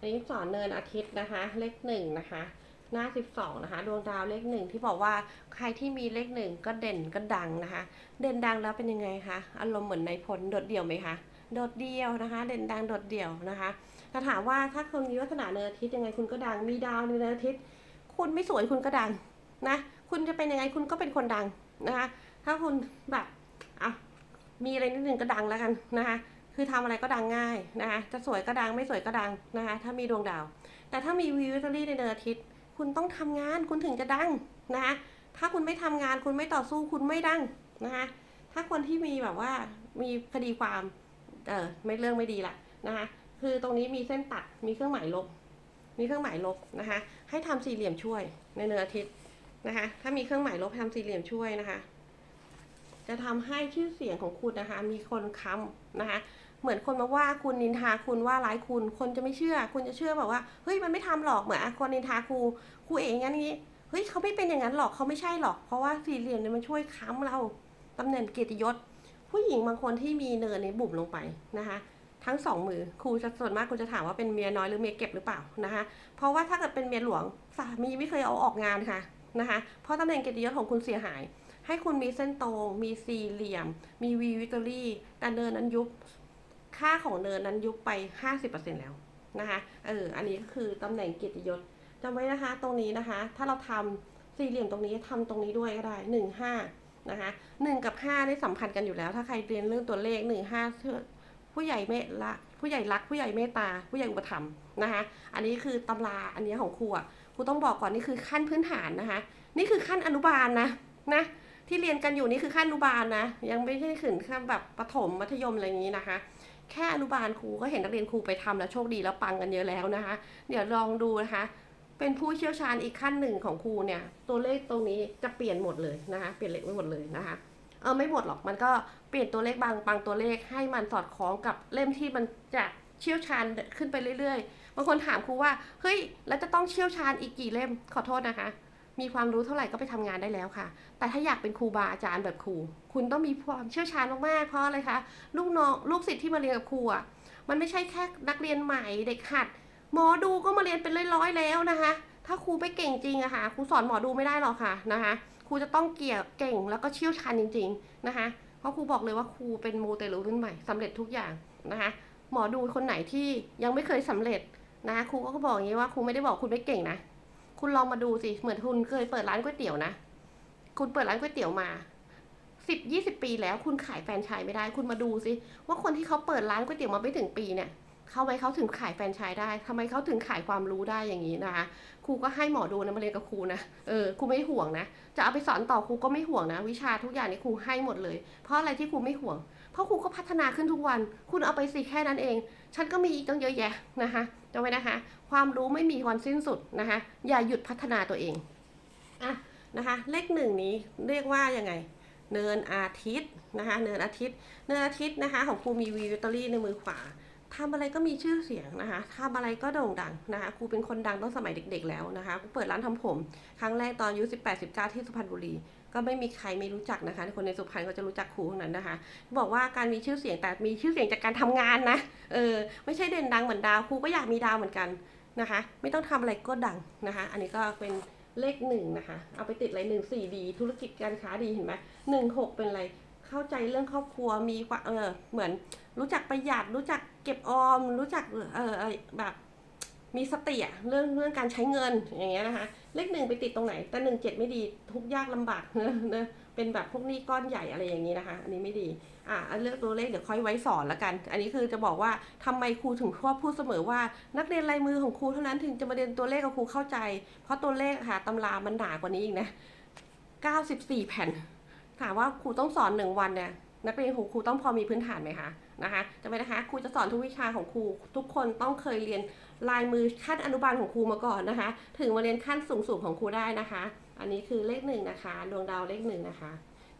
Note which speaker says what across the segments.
Speaker 1: อันนี้สอนเนินอาทิตย์นะคะ เลขหนึ่งนะคะ หน้าสิบสองนะคะ ดวงดาวเลขหนึ่งที่บอกว่าใครที่มีเลขหนึ่งก็เด่นก็ดังนะคะ เด่นดังแล้วเป็นยังไงคะ อารมณ์เหมือนในพลโดดเดี่ยวไหมคะ โดดเดี่ยวนะคะ เด่นดังโดดเดี่ยวนะคะ ถ้าถามว่าถ้าคนมีลักษณะเนินอาทิตย์ยังไงคุณก็ดัง มีดาวในเนินอาทิตย์ คุณไม่สวยคุณก็ดังนะ คุณจะเป็นยังไงคุณก็เป็นคนดังนะคะ ถ้าคุณแบบอะมีอะไรนิดนึงก็ดังแล้วกันนะคะ คือทำอะไรก็ดังง่ายนะคะ จะสวยก็ดังไม่สวยก็ดังนะคะ ถ้ามีดวงดาว แต่ถ้ามีวิวตอรี่ในเดือนอาทิตย์ คุณต้องทำงานคุณถึงจะดังนะคะ ถ้าคุณไม่ทำงานคุณไม่ต่อสู้คุณไม่ดังนะคะ ถ้าคนที่มีแบบว่ามีคดีความเออไม่เรื่องไม่ดีละนะคะ คือตรงนี้มีเส้นตัดมีเครื่องหมายลบ มีเครื่องหมายลบนะคะ ให้ทำสี่เหลี่ยมช่วยในเดือนอาทิตย์นะคะ ถ้ามีเครื่องหมายลบทำสี่เหลี่ยมช่วยนะคะจะทำให้ชื่อเสียงของคุณนะคะ มีคนค้ำนะคะ เหมือนคนมาว่าคุณนินทาคุณว่าร้ายคุณ คนจะไม่เชื่อ คุณจะเชื่อแบบว่าเฮ้ยมันไม่ทำหรอกเหมือนคนนินทาครูครูเองงั้นนี้เฮ้ยเขาไม่เป็นอย่างนั้นหรอกเขาไม่ใช่หรอก เพราะว่าสี่เหลี่ยมเนี่ยมันช่วยค้ำเราตำแหน่งเกียรติยศ ผู้หญิงบางคนที่มีเนินในบุบลงไปนะคะ ทั้งสองมือครูจะส่วนมากครูจะถามว่าเป็นเมียน้อยหรือเมียเก็บหรือเปล่านะคะเพราะว่าถ้าเกิดเป็นเมียหลวงสามีไม่เคยเอาออกงานค่ะนะคะเพราะตำแหน่งเกียรติยศของคุณเสียหาย ให้คุณมีเส้นตรง มีสี่เหลี่ยม มีวีวิกตอรี่แต่เนินนั้นยุบ ค่าของเนินนั้นยุบไป 50%แล้วนะคะ เออ อันนี้ก็คือตำแหน่งเกียรติยศจำไว้นะคะ ตรงนี้นะคะ ถ้าเราทำสี่เหลี่ยมตรงนี้ทำตรงนี้ด้วยก็ได้หนึ่งห้านะคะหนึ่งกับห้านี่สัมพันธ์กันอยู่แล้ว ถ้าใครเรียนเรื่องตัวเลขหนึ่งห้าผู้ใหญ่เมตละผู้ใหญ่รักผู้ใหญ่เมตตา ผู้ใหญ่อุปถัมภ์นะคะ อันนี้คือตำราอันนี้ของครูอะครูต้องบอกก่อนนี่คือขั้นพื้นฐานนะคะ นี่คือขั้นอนุบาลนะนะที่เรียนกันอยู่นี่คือขั้นอนุบาลนะยังไม่ใช่ถึงขั้นแบบประถมมัธยมอะไรอย่างนี้นะคะ แค่อนุบาลครูก็เห็นนักเรียนครูไปทำแล้วโชคดีแล้วปังกันเยอะแล้วนะคะ เดี๋ยวลองดูนะคะ เป็นผู้เชี่ยวชาญอีกขั้นหนึ่งของครูเนี่ย ตัวเลขตรงนี้จะเปลี่ยนหมดเลยนะคะ เปลี่ยนเลขไม่หมดเลยนะคะเออไม่หมดหรอกมันก็เปลี่ยนตัวเลขบางบางตัวเลขให้มันสอดคล้องกับเล่มที่มันจะเชี่ยวชาญขึ้นไปเรื่อยๆบางคนถามครูว่าเฮ้ยแล้วจะต้องเชี่ยวชาญอีกกี่เล่มขอโทษนะคะ มีความรู้เท่าไหร่ก็ไปทำงานได้แล้วค่ะ แต่ถ้าอยากเป็นครูบาอาจารย์แบบครู คุณต้องมีความเชี่ยวชาญมากๆ เพราะอะไรคะ ลูกน้องลูกศิษย์ที่มาเรียนกับครูอะ มันไม่ใช่แค่นักเรียนใหม่เด็กหัด หมอดูก็มาเรียนเป็นร้อยๆแล้วนะคะ ถ้าครูไม่เก่งจริงอะค่ะ ครูสอนหมอดูไม่ได้หรอกค่ะนะคะครูจะต้องเกี่ยวเก่งแล้วก็เชี่ยวชาญจริง ๆนะคะ เพราะครูบอกเลยว่าครูเป็นมูเตลูรุ่นใหม่สำเร็จทุกอย่างนะคะ หมอดูคนไหนที่ยังไม่เคยสำเร็จนะคะครูก็บอกอย่างนี้ว่าครูไม่ได้บอกคุณไม่เก่งนะ คุณลองมาดูสิ เหมือนคุณเคยเปิดร้านก๋วยเตี๋ยวนะ คุณเปิดร้านก๋วยเตี๋ยวมาสิบยี่สิบปีแล้ว คุณขายแฟรนไชส์ไม่ได้ คุณมาดูสิว่าคนที่เขาเปิดร้านก๋วยเตี๋ยวมาไม่ถึงปีเนี่ย เขาไว้เขาถึงขายแฟนชส์ได้ทำไมเขาถึงขายความรู้ได้อย่างนี้นะคะ ครูก็ให้หมอดูนะมาเรียนกับครูนะ เออ ครูไม่ห่วงนะ จะเอาไปสอนต่อครูก็ไม่ห่วงนะ วิชาทุกอย่างนี่ครูให้หมดเลย เพราะอะไรที่ครูไม่ห่วง เพราะครูก็พัฒนาขึ้นทุกวัน คุณเอาไปสิแค่นั้นเอง ฉันก็มีอีกตั้งเยอะแยะนะคะจำไว้นะคะ ความรู้ไม่มีวันสิ้นสุดนะคะ อย่าหยุดพัฒนาตัวเอง อะนะคะ เลขหนึ่งนี้เรียกว่ายังไงเนินอาทิตย์นะคะเนินอาทิตย์เนินอาทิตย์นะคะของครูมีวีวิตอรี่ในมือขวา ทำอะไรก็มีชื่อเสียงนะคะทำอะไรก็โด่งดังนะคะครูเป็นคนดังตั้งสมัยเด็ก ๆ แล้วนะคะครูเปิดร้านทำผม ครั้งแรกตอนอายุ18 19 ที่สุพรรณบุรี ก็ไม่มีใครไม่รู้จักนะคะ คนในสุพรรณก็จะรู้จักครูทั้งนั้นนะคะ บอกว่าการมีชื่อเสียงแต่มีชื่อเสียงจากการทำงานนะ เออ ไม่ใช่เด่นดังเหมือนดาวครูก็อยากมีดาวเหมือนกันนะคะ ไม่ต้องทำอะไรก็ดังนะคะ อันนี้ก็เป็นเลขหนึ่งนะคะ เอาไปติดอะไรหนึ่งสี่ดี ธุรกิจการค้าดีเห็นไหมหนึ่งหกเป็นอะไร เข้าใจเรื่องครอบครัวมีความเออเหมือนรู้จักประหยัด รู้จักเก็บออม รู้จักเออแบบมีสติอะเรื่องเรื่องการใช้เงินอย่างเงี้ยนะคะเลขหนึ่งไปติดตรงไหน แต่หนึ่งเจ็ดไม่ดีทุกยากลำบากเนะเป็นแบบพวกนี้ก้อนใหญ่อะไรอย่างนี้นะคะ อันนี้ไม่ดีอะเลือกตัวเลขเดี๋ยวค่อยไว้สอนละกัน อันนี้คือจะบอกว่าทำไมครูถึงชอบพูดเสมอว่า นักเรียนลายมือของครูเท่านั้นถึงจะมาเรียนตัวเลขกับครูเข้าใจ เพราะตัวเลขค่ะตำรามันหนากว่านี้อีกนะ94 แผ่น ถามว่าครูต้องสอนหนึ่งวันเนี่ยนักเรียนของครูต้องพอมีพื้นฐานไหมคะนะคะจะไปนะคะครูจะสอนทุกวิชาของครูทุกคนต้องเคยเรียนลายมือขั้นอนุบาลของครูมาก่อนนะคะ ถึงมาเรียนขั้นสูงสูงของครูได้นะคะ อันนี้คือเลขหนึ่งนะคะ ดวงดาวเลขหนึ่งนะคะ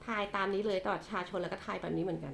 Speaker 1: ทายตามนี้เลยตลอดชาชนแล้วก็ทายแบบนี้เหมือนกัน